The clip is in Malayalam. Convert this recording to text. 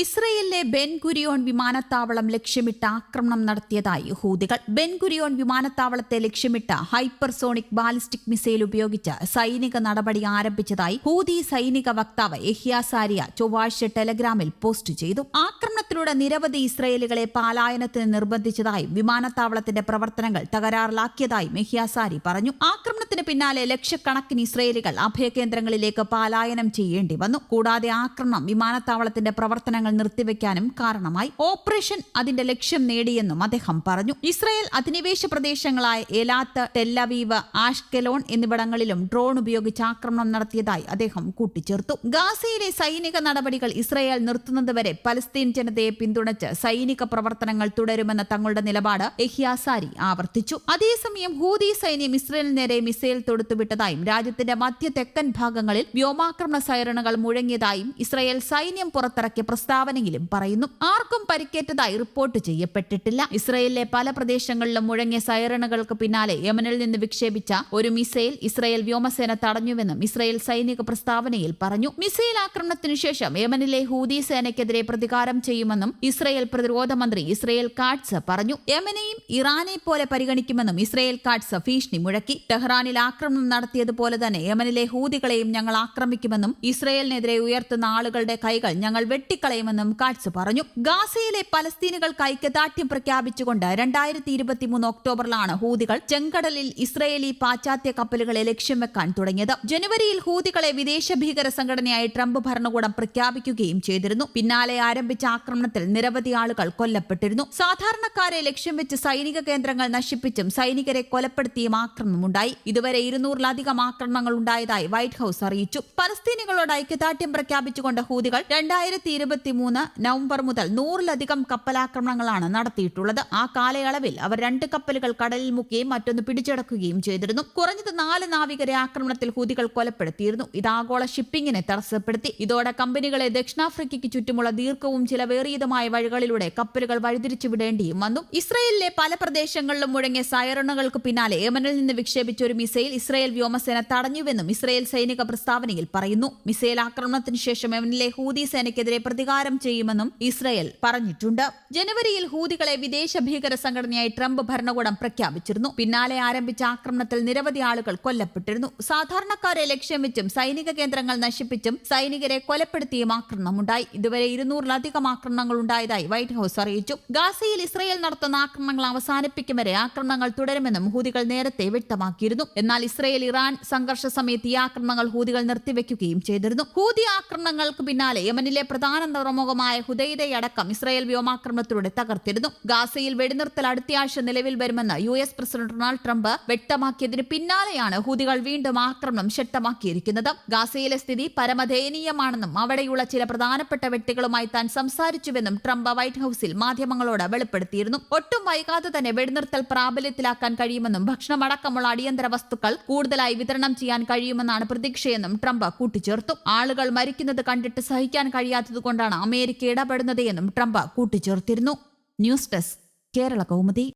ഇസ്രയേലിലെ ബെൻഗുരിയോൺ വിമാനത്താവളം ലക്ഷ്യമിട്ട് ആക്രമണം നടത്തിയതായി ഹൂതികൾ ബെൻഗുരിയോൺ വിമാനത്താവളത്തെ ലക്ഷ്യമിട്ട് ഹൈപ്പർസോണിക് ബാലിസ്റ്റിക് മിസൈൽ ഉപയോഗിച്ച് സൈനിക നടപടി ആരംഭിച്ചതായി ഹൂതി സൈനിക വക്താവ് യഹ്യാസാരിയ ചൊവ്വാഴ്ച ടെലഗ്രാമിൽ പോസ്റ്റ് ചെയ്തു. ആക്രമണത്തിലൂടെ നിരവധി ഇസ്രയേലുകളെ പാലായനത്തിന് നിർബന്ധിച്ചതായും വിമാനത്താവളത്തിന്റെ പ്രവർത്തനങ്ങൾ തകരാറിലാക്കിയതായും മെഹിയാസാരി പറഞ്ഞു. ആക്രമണത്തിന് പിന്നാലെ ലക്ഷക്കണക്കിന് ഇസ്രയേലുകൾ അഭയകേന്ദ്രങ്ങളിലേക്ക് പാലായനം ചെയ്യേണ്ടി വന്നു. കൂടാതെ ആക്രമണം വിമാനത്താവളത്തിന്റെ പ്രവർത്തനങ്ങൾ നിർത്തിവെക്കാനും കാരണമായി. ഓപ്പറേഷൻ അതിന്റെ ലക്ഷ്യം നേടിയെന്നും അദ്ദേഹം പറഞ്ഞു. ഇസ്രയേൽ അധിനിവേശ പ്രദേശങ്ങളായ എലാത്ത് ടെല്ലവീവ് ആഷ്കെലോൺ എന്നിവിടങ്ങളിലും ഡ്രോൺ ഉപയോഗിച്ച് ആക്രമണം നടത്തിയതായി അദ്ദേഹം കൂട്ടിച്ചേർത്തു. ഗാസയിലെ സൈനിക നടപടികൾ ഇസ്രായേൽ നിർത്തുന്നതുവരെ പലസ്തീൻ ജനതയെ പിന്തുണച്ച് സൈനിക പ്രവർത്തനങ്ങൾ തുടരുമെന്ന തങ്ങളുടെ നിലപാട് എഹ്യാസാരി ആവർത്തിച്ചു. അതേസമയം ഹൂതി സൈന്യം ഇസ്രയേലിന് നേരെ മിസൈൽ തൊടുത്തുവിട്ടതായും രാജ്യത്തിന്റെ മധ്യ തെക്കൻ ഭാഗങ്ങളിൽ വ്യോമാക്രമണ സൈറണുകൾ മുഴങ്ങിയതായും ഇസ്രയേൽ സൈന്യം പുറത്തിറക്കിയ പ്രസ്താവനയിലും പറയുന്നു. ആർക്കും പരിക്കേറ്റതായി റിപ്പോർട്ട് ചെയ്യപ്പെട്ടിട്ടില്ല. ഇസ്രയേലിലെ പല പ്രദേശങ്ങളിലും മുഴങ്ങിയ സൈറണുകൾക്ക് പിന്നാലെ യമനിൽ നിന്ന് വിക്ഷേപിച്ച ഒരു മിസൈൽ ഇസ്രയേൽ വ്യോമസേന തടഞ്ഞുവെന്നും ഇസ്രയേൽ സൈനിക പ്രസ്താവനയിൽ പറഞ്ഞു. മിസൈൽ ആക്രമണത്തിനു ശേഷം യമനിലെ ഹൂതി സേനയ്ക്കെതിരെ പ്രതികാരം ചെയ്യുമെന്നും ഇസ്രയേൽ പ്രതിരോധ മന്ത്രി ഇസ്രായേൽ കാട്സ് പറഞ്ഞു. യമനെയും ഇറാനെ പോലെ പരിഗണിക്കുമെന്നും ഇസ്രയേൽ കാഡ്സ് ഭീഷണി മുഴക്കി. ടെഹ്റാനിൽ ആക്രമണം നടത്തിയതുപോലെ തന്നെ യമനിലെ ഹൂതികളെയും ഞങ്ങൾ ആക്രമിക്കുമെന്നും ഇസ്രയേലിനെതിരെ ഉയർത്തുന്ന ആളുകളുടെ കൈകൾ ഞങ്ങൾ വെട്ടിക്കളയുമെന്നും കാഡ്സ് പറഞ്ഞു. ഗാസയിലെ പലസ്തീനുകൾക്ക് ഐക്യദാർഢ്യം പ്രഖ്യാപിച്ചുകൊണ്ട് രണ്ടായിരത്തി ഇരുപത്തിമൂന്ന് ഒക്ടോബറിലാണ് ഹൂതികൾ ചെങ്കടലിൽ ഇസ്രയേലി പാശ്ചാത്യ കപ്പലുകളെ ലക്ഷ്യം വെക്കാൻ തുടങ്ങിയത്. ജനുവരിയിൽ ഹൂതികളെ വിദേശ ഭീകര സംഘടനയായി ട്രംപ് ഭരണകൂടം പ്രഖ്യാപിക്കുകയും ചെയ്തിരുന്നു. പിന്നാലെ ആരംഭിച്ച ആക്രമണത്തിൽ നിരവധി ആളുകൾ കൊല്ലപ്പെട്ടിരുന്നു. സാധാരണക്കാരെ ലക്ഷ്യം വെച്ച് സൈനിക കേന്ദ്രങ്ങൾ നശിപ്പിച്ചും സൈനികരെ കൊലപ്പെടുത്തിയും ആക്രമണമുണ്ടായി. ഇതുവരെ ഇരുന്നൂറിലധികം ആക്രമണങ്ങൾ ഉണ്ടായതായി വൈറ്റ് ഹൌസ് അറിയിച്ചു. പലസ്തീനികളോട് ഐക്യദാർഢ്യം പ്രഖ്യാപിച്ചുകൊണ്ട് ഹൂതികൾ രണ്ടായിരത്തി ഇരുപത്തിമൂന്ന് നവംബർ മുതൽ നൂറിലധികം കപ്പലാക്രമണങ്ങളാണ് നടത്തിയിട്ടുള്ളത്. ആ കാലയളവിൽ അവർ രണ്ട് കപ്പലുകൾ കടലിൽ മുക്കുകയും മറ്റൊന്ന് പിടിച്ചടക്കുകയും ചെയ്തിരുന്നു. കുറഞ്ഞത് നാല് നാവികരെ ആക്രമണത്തിൽ ഹൂതികൾ കൊലപ്പെടുത്തിയിരുന്നു. ഇത് ആഗോള ഷിപ്പിംഗിനെ തടസ്സപ്പെടുത്തി. ഇതോടെ കമ്പനികളെ ദക്ഷിണാഫ്രിക്കയ്ക്ക് ചുറ്റുമുള്ള ദീർഘവും ചിലവേറിയതുമായ വഴികളിലൂടെ കപ്പലുകൾ വഴിതിരിച്ചു വിടേണ്ടിയും വന്നു. ഇസ്രയേലിലെ പല പ്രദേശങ്ങളിലും മുഴങ്ങിയ സൈറണുകൾക്ക് പിന്നാലെ യമനിൽ നിന്ന് വിക്ഷേപിച്ച ഒരു മിസൈൽ ഇസ്രയേൽ വ്യോമസേന തടഞ്ഞുവെന്നും ഇസ്രയേൽ സൈനിക പ്രസ്താവനയിൽ പറയുന്നു. മിസൈൽ ആക്രമണത്തിന് ശേഷം യമനിലെ ഹൂതി സേനയ്ക്കെതിരെ പ്രതികാരം ചെയ്യുമെന്നും ഇസ്രയേൽ പറഞ്ഞിട്ടുണ്ട്. ജനുവരിയിൽ ഹൂതികളെ വിദേശ ഭീകര സംഘടനയായി ട്രംപ് ഭരണകൂടം പ്രഖ്യാപിച്ചിരുന്നു. പിന്നാലെ ആരംഭിച്ച ആക്രമണത്തിൽ നിരവധി ആളുകൾ കൊല്ലപ്പെട്ടിരുന്നു. സാധാരണക്കാരെ ലക്ഷ്യം വെച്ചും സൈനിക കേന്ദ്രങ്ങൾ നശിപ്പിച്ചും സൈനികരെ കൊലപ്പെടുത്തിയും ആക്രമണമുണ്ടായി. ഇതുവരെ ഇരുന്നൂറിലധികം ആക്രമണങ്ങൾ ഉണ്ടായതായി വൈറ്റ് ഹൌസ് അറിയിച്ചു. ഗാസയിൽ ഇസ്രയേൽ നടത്തുന്ന ആക്രമണങ്ങൾ അവസാനിപ്പിക്കും വരെ ആക്രമണങ്ങൾ തുടരുമെന്നും ഹൂതികൾ നേരത്തെ വ്യക്തമാക്കിയിരുന്നു. എന്നാൽ ഇസ്രയേൽ ഇറാൻ സംഘർഷ സമയത്ത് ഈ ആക്രമണങ്ങൾ ഹൂതികൾ നിർത്തിവെക്കുകയും ചെയ്തിരുന്നു. ഹൂതി ആക്രമണങ്ങൾക്ക് പിന്നാലെ യമനിലെ പ്രധാന തുറമുഖമായ ഹുദൈദയടക്കം ഇസ്രായേൽ വ്യോമാക്രമണത്തിലൂടെ തകർത്തിരുന്നു. ഗാസയിൽ വെടിനിർത്തൽ അടുത്തയാഴ്ച നിലവിൽ വരുമെന്ന് U S president Donald Trump വ്യക്തമാക്കിയതിന് പിന്നാലെയാണ് ഹൂതികൾ വീണ്ടും ആക്രമണം ശക്തമാക്കിയിരിക്കുന്നത്. ഗാസയിലെ സ്ഥിതി പരമദയനീയമാണെന്നും അവിടെയുള്ള ചില പ്രധാനപ്പെട്ട വ്യക്തികളുമായി താൻ സംസാരിച്ചുവെന്നും ട്രംപ് വൈറ്റ് ഹൌസിൽ മാധ്യമങ്ങളോട് വെളിപ്പെടുത്തിയിരുന്നു. ഒട്ടും വൈകാതെ തന്നെ വെടിനിർത്തൽ പ്രാബല്യത്തിലാക്കാൻ കഴിയുമെന്നും ഭക്ഷണമടക്കമുള്ള അടിയന്തര വസ്തുക്കൾ കൂടുതലായി വിതരണം ചെയ്യാൻ കഴിയുമെന്നാണ് പ്രതീക്ഷയെന്നും ട്രംപ് കൂട്ടിച്ചേർത്തു. ആളുകൾ മരിക്കുന്നത് കണ്ടിട്ട് സഹിക്കാൻ കഴിയാത്തതുകൊണ്ടാണ് അമേരിക്ക ഇടപെടുന്നത് എന്നും Trump കൂട്ടിച്ചേർത്തിരുന്നു. News desk Kerala Kaumudi.